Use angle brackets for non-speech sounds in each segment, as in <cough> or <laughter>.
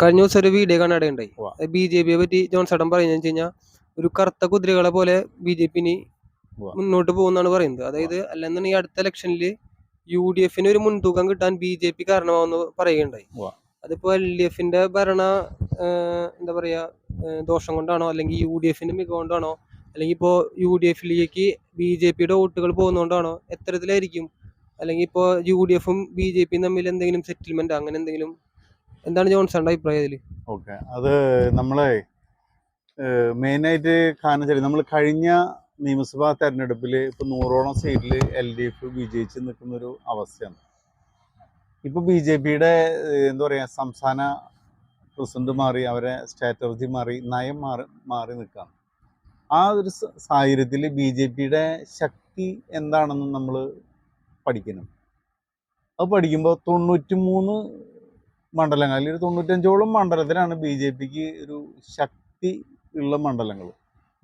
കഴിഞ്ഞ ദിവസം ഒരു വീഡിയോ കാണാടുണ്ടായി ഉവ്വ. ബി ജെ പിയെ പറ്റി ജോൺസേട്ടൻ പറയുന്നത് വെച്ച് കഴിഞ്ഞാൽ ഒരു കറുത്ത കുതിരകളെ പോലെ ബി ജെ പി മുന്നോട്ട് പോകുന്നാണ് പറയുന്നത്. അതായത് അല്ലെന്നാണ് ഈ അടുത്ത ഇലക്ഷനിൽ യു ഡി എഫിന് ഒരു മുൻതൂക്കം കിട്ടാൻ ബി ജെ പി കാരണമാവെന്ന് പറയുകയുണ്ടായി. അതിപ്പോ എൽ ഡി എഫിന്റെ ഭരണ എന്താ പറയാ ദോഷം കൊണ്ടാണോ അല്ലെങ്കിൽ യു ഡി എഫിന്റെ മികവ് കൊണ്ടാണോ അല്ലെങ്കിൽ ഇപ്പോ യു ഡി എഫിലേക്ക് ബി ജെ പിയുടെ വോട്ടുകൾ പോകുന്നതുകൊണ്ടാണോ എത്തരത്തിലായിരിക്കും അല്ലെങ്കിൽ ഇപ്പോ യു ഡി എഫും ബി ജെ പിയും തമ്മിൽ എന്തെങ്കിലും സെറ്റിൽമെന്റ് അങ്ങനെ എന്തെങ്കിലും എന്താണ് ജോൺസന്റെ അഭിപ്രായം ഓക്കെ അത് നമ്മളെ മെയിനായിട്ട് കാരണം വെച്ചാൽ നമ്മൾ കഴിഞ്ഞ നിയമസഭാ തെരഞ്ഞെടുപ്പിൽ ഇപ്പൊ നൂറോളം സീറ്റിൽ എൽ ഡി എഫ് വിജയിച്ച് നിൽക്കുന്ന ഒരു അവസ്ഥയാണ്. ഇപ്പൊ ബി ജെ പിയുടെ എന്താ പറയാ സംസ്ഥാന പ്രസിഡന്റ് മാറി അവരെ സ്ട്രാറ്റജി മാറി നയം മാറി മാറി നിൽക്കുകയാണ് ആ ഒരു സാഹചര്യത്തിൽ ബി ജെ പിയുടെ ശക്തി എന്താണെന്ന് നമ്മൾ പഠിക്കണം. അത് പഠിക്കുമ്പോൾ തൊണ്ണൂറ്റി മൂന്ന് മണ്ഡലങ്ങളിൽ ഒരു തൊണ്ണൂറ്റഞ്ചോളം മണ്ഡലത്തിലാണ് ബി ജെ പിക്ക് ഒരു ശക്തി ഉള്ള മണ്ഡലങ്ങൾ.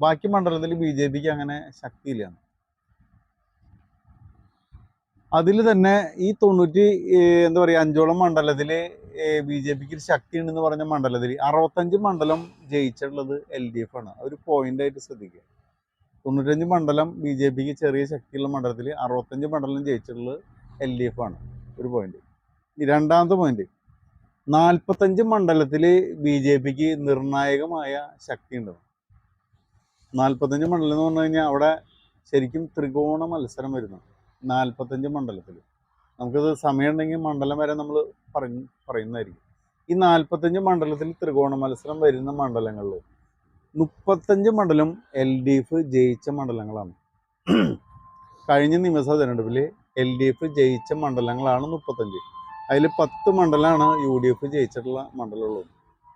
ബാക്കി മണ്ഡലത്തിൽ ബി ജെ പിക്ക് അങ്ങനെ ശക്തിയില്ല. അതിൽ തന്നെ ഈ തൊണ്ണൂറ്റി എന്താ പറയുക അഞ്ചോളം മണ്ഡലത്തിൽ ബി ജെ പിക്ക് ഒരു ശക്തി ഉണ്ടെന്ന് പറഞ്ഞ മണ്ഡലത്തിൽ അറുപത്തഞ്ച് മണ്ഡലം ജയിച്ചിട്ടുള്ളത് എൽ ഡി എഫ് ആണ്. ഒരു പോയിന്റായിട്ട് ശ്രദ്ധിക്കുക. തൊണ്ണൂറ്റഞ്ച് മണ്ഡലം ബി ജെ പിക്ക് ചെറിയ ശക്തിയുള്ള മണ്ഡലത്തിൽ അറുപത്തഞ്ച് മണ്ഡലം ജയിച്ചിട്ടുള്ളത് എൽ ഡി എഫ് ആണ്. ഒരു പോയിന്റ് രണ്ടാമത്തെ പോയിന്റ് നാൽപ്പത്തഞ്ച് മണ്ഡലത്തിൽ ബി ജെ പിക്ക് നിർണായകമായ ശക്തി ഉണ്ട് നാൽപ്പത്തഞ്ച് മണ്ഡലം എന്ന് പറഞ്ഞു കഴിഞ്ഞാൽ അവിടെ ശരിക്കും ത്രികോണ മത്സരം വരുന്നു. നാൽപ്പത്തഞ്ച് മണ്ഡലത്തിൽ നമുക്കത് സമയമുണ്ടെങ്കിൽ മണ്ഡലം വരെ നമ്മൾ പറഞ്ഞ് പറയുന്നതായിരിക്കും. ഈ നാൽപ്പത്തഞ്ച് മണ്ഡലത്തിൽ ത്രികോണ മത്സരം വരുന്ന മണ്ഡലങ്ങളിൽ മുപ്പത്തഞ്ച് മണ്ഡലം എൽ ഡി എഫ് ജയിച്ച മണ്ഡലങ്ങളാണ്. കഴിഞ്ഞ നിയമസഭാ തെരഞ്ഞെടുപ്പിൽ എൽ ഡി എഫ് ജയിച്ച മണ്ഡലങ്ങളാണ് മുപ്പത്തഞ്ച്. അതിൽ പത്ത് മണ്ഡലമാണ് യു ഡി എഫ് ജയിച്ചിട്ടുള്ള മണ്ഡലമുള്ളത്.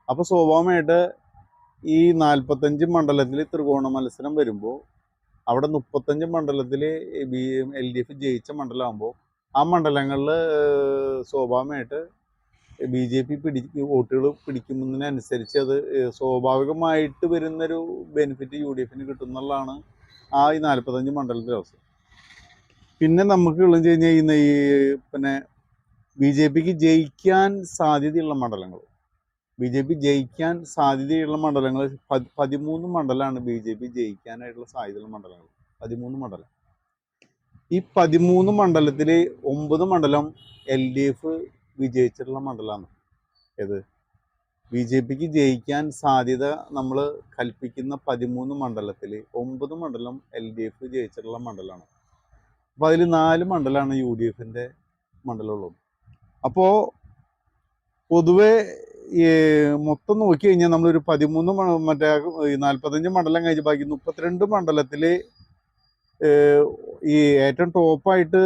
അപ്പോൾ സ്വാഭാവികമായിട്ട് ഈ നാൽപ്പത്തഞ്ച് മണ്ഡലത്തിൽ ത്രികോണ മത്സരം വരുമ്പോൾ അവിടെ മുപ്പത്തഞ്ച് മണ്ഡലത്തിൽ ബി എൽ ഡി എഫ് ജയിച്ച മണ്ഡലമാകുമ്പോൾ ആ മണ്ഡലങ്ങളിൽ സ്വാഭാവികമായിട്ട് ബി ജെ പി പിടി വോട്ടുകൾ പിടിക്കുന്നതിനനുസരിച്ച് അത് സ്വാഭാവികമായിട്ട് വരുന്നൊരു ബെനിഫിറ്റ് യു ഡി എഫിന് കിട്ടുന്നുള്ളതാണ് ആ ഈ നാൽപ്പത്തഞ്ച് മണ്ഡലത്തിലെ അവസ്ഥ. പിന്നെ നമുക്ക് ഉള്ളത് കഴിഞ്ഞാൽ ഈ പിന്നെ ബി ജെ പിക്ക് ജയിക്കാൻ സാധ്യതയുള്ള മണ്ഡലങ്ങൾ. ബി ജെ പി ജയിക്കാൻ സാധ്യതയുള്ള മണ്ഡലങ്ങൾ പതി- പതിമൂന്ന് മണ്ഡലമാണ് ബി ജെ പി ജയിക്കാനായിട്ടുള്ള സാധ്യതയുള്ള മണ്ഡലങ്ങൾ. പതിമൂന്ന് മണ്ഡലം. ഈ പതിമൂന്ന് മണ്ഡലത്തിൽ ഒമ്പത് മണ്ഡലം എൽ ഡി എഫ് വിജയിച്ചിട്ടുള്ള മണ്ഡലമാണ്. ഏത്? ബി ജെ പിക്ക് ജയിക്കാൻ സാധ്യത നമ്മൾ കൽപ്പിക്കുന്ന പതിമൂന്ന് മണ്ഡലത്തിൽ ഒമ്പത് മണ്ഡലം എൽ ഡി എഫ് ജയിച്ചിട്ടുള്ള മണ്ഡലമാണ്. അപ്പോൾ അതിൽ നാല് മണ്ഡലമാണ് യു ഡി എഫിന്റെ മണ്ഡലമുള്ളത് അപ്പോൾ പൊതുവെ ഈ മൊത്തം നോക്കി കഴിഞ്ഞാൽ നമ്മളൊരു പതിമൂന്ന് മറ്റേ നാൽപ്പത്തഞ്ച് മണ്ഡലം കഴിഞ്ഞ് ബാക്കി മുപ്പത്തിരണ്ട് മണ്ഡലത്തിൽ ഈ ഏറ്റവും ടോപ്പായിട്ട്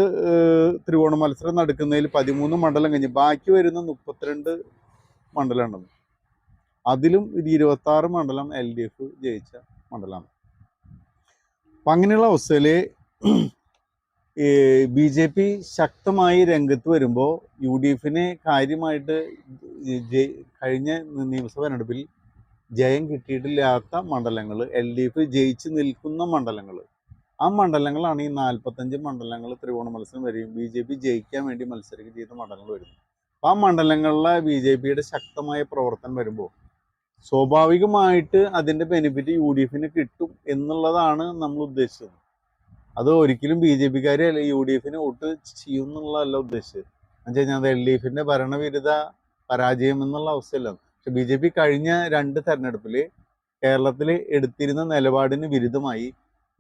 ത്രികോണ മത്സരം നടക്കുന്നതിൽ പതിമൂന്ന് മണ്ഡലം കഴിഞ്ഞ് ബാക്കി വരുന്ന മുപ്പത്തിരണ്ട് മണ്ഡലമാണ് അതിലും ഒരു ഇരുപത്തി ആറ് മണ്ഡലം എൽ ഡി എഫ് ജയിച്ച മണ്ഡലമാണ്. അപ്പം അങ്ങനെയുള്ള അവസ്ഥയിൽ ബി ജെ പി ശക്തമായി രംഗത്ത് വരുമ്പോൾ യു ഡി എഫിന് കാര്യമായിട്ട് കഴിഞ്ഞ നിയമസഭാ തെരഞ്ഞെടുപ്പിൽ ജയം കിട്ടിയിട്ടില്ലാത്ത മണ്ഡലങ്ങൾ എൽ ഡി എഫ് ജയിച്ച് നിൽക്കുന്ന മണ്ഡലങ്ങൾ ആ മണ്ഡലങ്ങളാണ് ഈ നാൽപ്പത്തഞ്ച് മണ്ഡലങ്ങൾ ത്രികോണ മത്സരം വരികയും ബി ജെ പി ജയിക്കാൻ വേണ്ടി മത്സരിക്കുകയും ചെയ്ത മണ്ഡലങ്ങൾ വരുന്നു അപ്പം ആ മണ്ഡലങ്ങളിലെ ബി ജെ പിയുടെ ശക്തമായ പ്രവർത്തനം വരുമ്പോൾ സ്വാഭാവികമായിട്ട് അതിന്റെ ബെനിഫിറ്റ് യു ഡി എഫിന് കിട്ടും എന്നുള്ളതാണ് നമ്മൾ ഉദ്ദേശിച്ചത്. അത് ഒരിക്കലും ബി ജെ പിക്കാർ യു ഡി എഫിന് വോട്ട് ചെയ്യും എന്നുള്ളതല്ല ഉദ്ദേശിച്ചത്. എന്ന് വെച്ച് കഴിഞ്ഞാൽ എൽ ഡി എഫിന്റെ ഭരണവിരുദ്ധ പരാജയം എന്നുള്ള അവസ്ഥയല്ല പക്ഷെ ബി ജെ പി കഴിഞ്ഞ രണ്ട് തെരഞ്ഞെടുപ്പിൽ കേരളത്തിൽ എടുത്തിരുന്ന നിലപാടിന് വിരുദ്ധമായി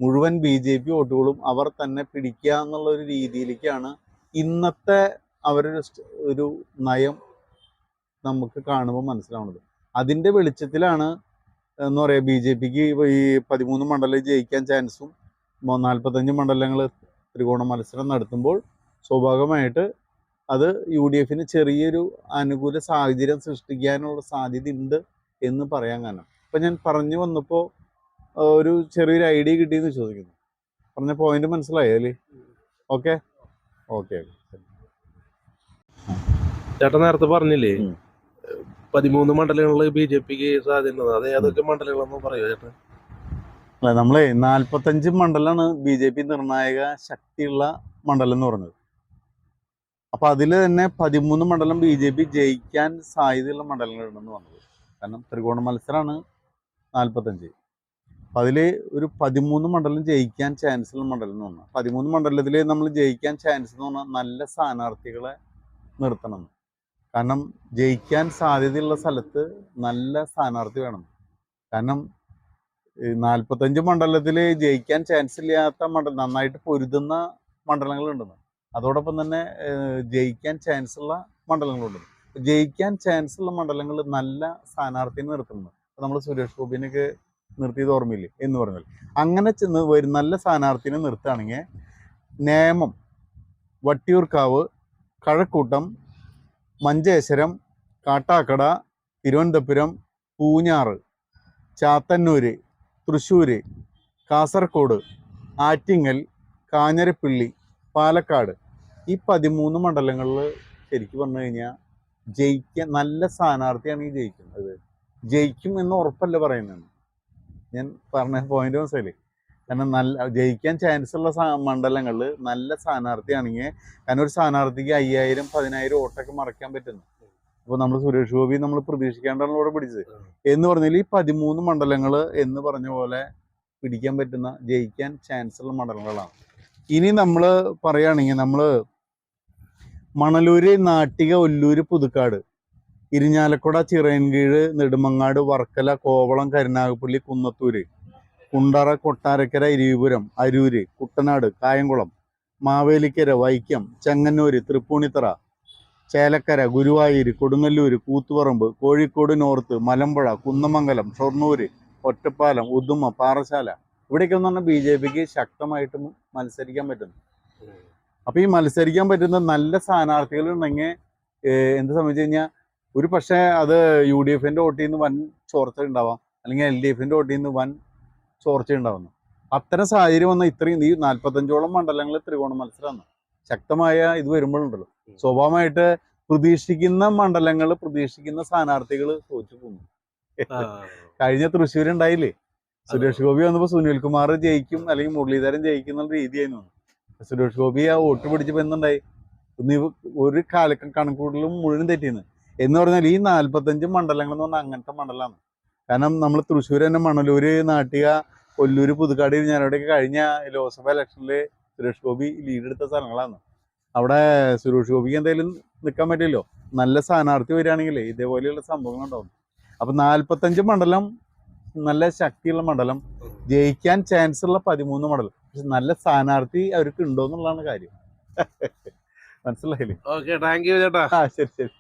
മുഴുവൻ ബി ജെ പി വോട്ടുകളും അവർ തന്നെ പിടിക്കുക എന്നുള്ള ഒരു രീതിയിലേക്കാണ് ഇന്നത്തെ സ്റ്റ്- ഒരു നയം നമുക്ക് കാണുമ്പോൾ മനസ്സിലാവുന്നത്. അതിന്റെ വെളിച്ചത്തിലാണ് എന്ന് പറയുക ബി ജെ പിക്ക് ഈ പതിമൂന്ന് മണ്ഡലം ജയിക്കാൻ ചാൻസും നാൽപ്പത്തഞ്ച് മണ്ഡലങ്ങൾ ത്രികോണ മത്സരം നടത്തുമ്പോൾ സ്വാഭാവികമായിട്ട് അത് യു ഡി എഫിന് ചെറിയൊരു അനുകൂല സാഹചര്യം സൃഷ്ടിക്കാനുള്ള സാധ്യത ഉണ്ട് എന്ന് പറയാൻ കാരണം. ഇപ്പം ഞാൻ പറഞ്ഞു വന്നപ്പോൾ ഒരു ചെറിയൊരു ഐഡിയ കിട്ടിയെന്ന് ചോദിക്കുന്നു. പറഞ്ഞ പോയിന്റ് മനസ്സിലായി അല്ലേ? ഓക്കെ? ഓക്കെ ചേട്ടൻ നേരത്തെ പറഞ്ഞില്ലേ. പതിമൂന്ന് മണ്ഡലങ്ങളിൽ ബി ജെ പിക്ക് സാധ്യത അത് ഏതൊക്കെ മണ്ഡലങ്ങളെന്ന് പറയോ ചേട്ടൻ അല്ല നമ്മളെ നാൽപ്പത്തഞ്ച് മണ്ഡലമാണ് ബി ജെ പി നിർണായക ശക്തിയുള്ള മണ്ഡലം എന്ന് പറഞ്ഞത്. അപ്പൊ അതിൽ തന്നെ പതിമൂന്ന് മണ്ഡലം ബി ജെ പി ജയിക്കാൻ സാധ്യതയുള്ള മണ്ഡലങ്ങളുണ്ടെന്ന് പറഞ്ഞത്. കാരണം ത്രികോണ മത്സരമാണ് നാൽപ്പത്തഞ്ച് അപ്പൊ അതിൽ ഒരു പതിമൂന്ന് മണ്ഡലം ജയിക്കാൻ ചാൻസ് ഉള്ള മണ്ഡലം എന്ന് പറഞ്ഞാൽ പതിമൂന്ന് മണ്ഡലത്തിൽ നമ്മൾ ജയിക്കാൻ ചാൻസ് എന്ന് പറഞ്ഞാൽ നല്ല സ്ഥാനാർത്ഥികളെ നിർത്തണം. കാരണം ജയിക്കാൻ സാധ്യതയുള്ള സ്ഥലത്ത് നല്ല സ്ഥാനാർത്ഥി വേണം. കാരണം നാൽപ്പത്തഞ്ച് മണ്ഡലത്തിൽ ജയിക്കാൻ ചാൻസ് ഇല്ലാത്ത മണ്ഡലം നന്നായിട്ട് പൊരുതുന്ന മണ്ഡലങ്ങളുണ്ടെന്ന്. അതോടൊപ്പം തന്നെ ജയിക്കാൻ ചാൻസ് ഉള്ള മണ്ഡലങ്ങളുണ്ട്. ജയിക്കാൻ ചാൻസ് ഉള്ള മണ്ഡലങ്ങൾ നല്ല സ്ഥാനാർത്ഥിയെ നിർത്തുന്നത് നമ്മൾ സുരേഷ് ഗോപിനൊക്കെ നിർത്തിയത് ഓർമ്മയില്ലേ? എന്ന് പറഞ്ഞാൽ അങ്ങനെ ചെന്ന് വരും നല്ല സ്ഥാനാർത്ഥിനെ നിർത്തുകയാണെങ്കിൽ നേമം വട്ടിയൂർക്കാവ് കഴക്കൂട്ടം മഞ്ചേശ്വരം കാട്ടാക്കട തിരുവനന്തപുരം പൂഞ്ഞാറ് ചാത്തന്നൂര് തൃശ്ശൂര് കാസർഗോഡ് ആറ്റിങ്ങൽ കാഞ്ഞിരപ്പള്ളി പാലക്കാട്. ഈ പതിമൂന്ന് മണ്ഡലങ്ങളിൽ ശരിക്കും പറഞ്ഞു കഴിഞ്ഞാൽ ജയിക്കാൻ നല്ല സ്ഥാനാർത്ഥിയാണ് ഈ ജയിക്കുന്നത്. ജയിക്കും എന്ന് ഉറപ്പല്ല പറയുന്നത്. ഞാൻ പറഞ്ഞ പോയിന്റ് മനസ്സിലായി കാരണം നല്ല ജയിക്കാൻ ചാൻസ് ഉള്ള മണ്ഡലങ്ങളിൽ നല്ല സ്ഥാനാർത്ഥിയാണെങ്കിൽ കാരണം ഒരു സ്ഥാനാർത്ഥിക്ക് അയ്യായിരം പതിനായിരം വോട്ടൊക്കെ മറക്കാൻ പറ്റുന്നു. അപ്പോൾ നമ്മൾ സുരേഷ് ഗോപി നമ്മൾ പ്രതീക്ഷിക്കേണ്ടാണ് ഇവിടെ പിടിച്ചത്. എന്ന് പറഞ്ഞാൽ ഈ പതിമൂന്ന് മണ്ഡലങ്ങൾ എന്ന് പറഞ്ഞ പോലെ പിടിക്കാൻ പറ്റുന്ന ജയിക്കാൻ ചാൻസ് ഉള്ള മണ്ഡലങ്ങളാണ്. ഇനി നമ്മൾ പറയുകയാണെങ്കിൽ നമ്മൾ മണലൂര് നാട്ടിക ഒല്ലൂര് പുതുക്കാട് ഇരിഞ്ഞാലക്കുട ചിറയൻകീഴ് നെടുമങ്ങാട് വർക്കല കോവളം കരുനാഗപ്പള്ളി കുന്നത്തൂര് കുണ്ടറ കൊട്ടാരക്കര ഇരിവിപുരം അരൂര് കുട്ടനാട് കായംകുളം മാവേലിക്കര വൈക്കം ചെങ്ങന്നൂര് തൃപ്പൂണിത്തറ ചേലക്കര ഗുരുവായൂർ കൊടുങ്ങല്ലൂർ കൂത്തുപറമ്പ് കോഴിക്കോട് നോർത്ത് മലമ്പുഴ കുന്നമംഗലം ഷൊർണൂർ ഒറ്റപ്പാലം ഉദുമ പാറശാല. ഇവിടെയൊക്കെ എന്ന് പറഞ്ഞാൽ ബി ജെ പിക്ക് ശക്തമായിട്ട് മത്സരിക്കാൻ പറ്റുന്നു. അപ്പോൾ ഈ മത്സരിക്കാൻ പറ്റുന്ന നല്ല സ്ഥാനാർത്ഥികൾ ഉണ്ടെങ്കിൽ എന്ത് സംബന്ധിച്ച് കഴിഞ്ഞാൽ ഒരു പക്ഷേ അത് യു ഡി എഫിന്റെ വോട്ടിൽ നിന്ന് വൻ ചോർച്ച ഉണ്ടാവാം അല്ലെങ്കിൽ എൽ ഡി എഫിന്റെ വോട്ടിൽ നിന്ന് വൻ ചോർച്ച ഉണ്ടാവുന്നു അത്തരം സാഹചര്യം വന്ന ഇത്രയും ഈ നാൽപ്പത്തഞ്ചോളം മണ്ഡലങ്ങളിൽ ത്രികോണ മത്സരമാണ് ശക്തമായ ഇത് വരുമ്പോഴുണ്ടല്ലോ. സ്വാഭാവികമായിട്ട് പ്രതീക്ഷിക്കുന്ന മണ്ഡലങ്ങൾ പ്രതീക്ഷിക്കുന്ന സ്ഥാനാർത്ഥികൾ തോറ്റു പോകുന്നു. കഴിഞ്ഞ തൃശ്ശൂർ ഉണ്ടായില്ലേ സുരേഷ് ഗോപി വന്നപ്പോ സുനിൽകുമാർ ജയിക്കും അല്ലെങ്കിൽ മുരളീധരൻ ജയിക്കും എന്നുള്ള രീതിയായിരുന്നു സുരേഷ് ഗോപി ആ വോട്ട് പിടിച്ചപ്പോ എന്തുണ്ടായി? ഒന്ന് ഒരു കാല കണക്കൂടലും മുഴുവൻ തെറ്റിന്ന്. എന്ന് പറഞ്ഞാൽ ഈ നാല്പത്തഞ്ച് മണ്ഡലങ്ങൾ എന്ന് പറഞ്ഞാൽ അങ്ങനത്തെ മണ്ഡലമാണ്. കാരണം നമ്മൾ തൃശ്ശൂർ തന്നെ മണലൂര് നാട്ടിക കൊല്ലൂര് പുതുക്കാട് ഞാനവിടെയൊക്കെ കഴിഞ്ഞ ലോക്സഭ ഇലക്ഷനിൽ സുരേഷ് ഗോപി ലീഡ് എടുത്ത സ്ഥലങ്ങളാണ്. അവിടെ സുരേഷ് ഗോപിക്ക് എന്തെങ്കിലും നിൽക്കാൻ പറ്റില്ലല്ലോ. നല്ല സ്ഥാനാർത്ഥി വരികയാണെങ്കിൽ ഇതേപോലെയുള്ള സംഭവങ്ങൾ ഉണ്ടാവും അപ്പൊ നാല്പത്തഞ്ച് മണ്ഡലം നല്ല ശക്തിയുള്ള മണ്ഡലം ജയിക്കാൻ ചാൻസ് ഉള്ള പതിമൂന്ന് മണ്ഡലം. പക്ഷെ നല്ല സ്ഥാനാർത്ഥി അവർക്ക് ഉണ്ടോ എന്നുള്ളതാണ് കാര്യം. <laughs> മനസ്സിലായില്ലേ? ഓക്കെ താങ്ക് യു ചേട്ടാ. ആ ശരി ശരി.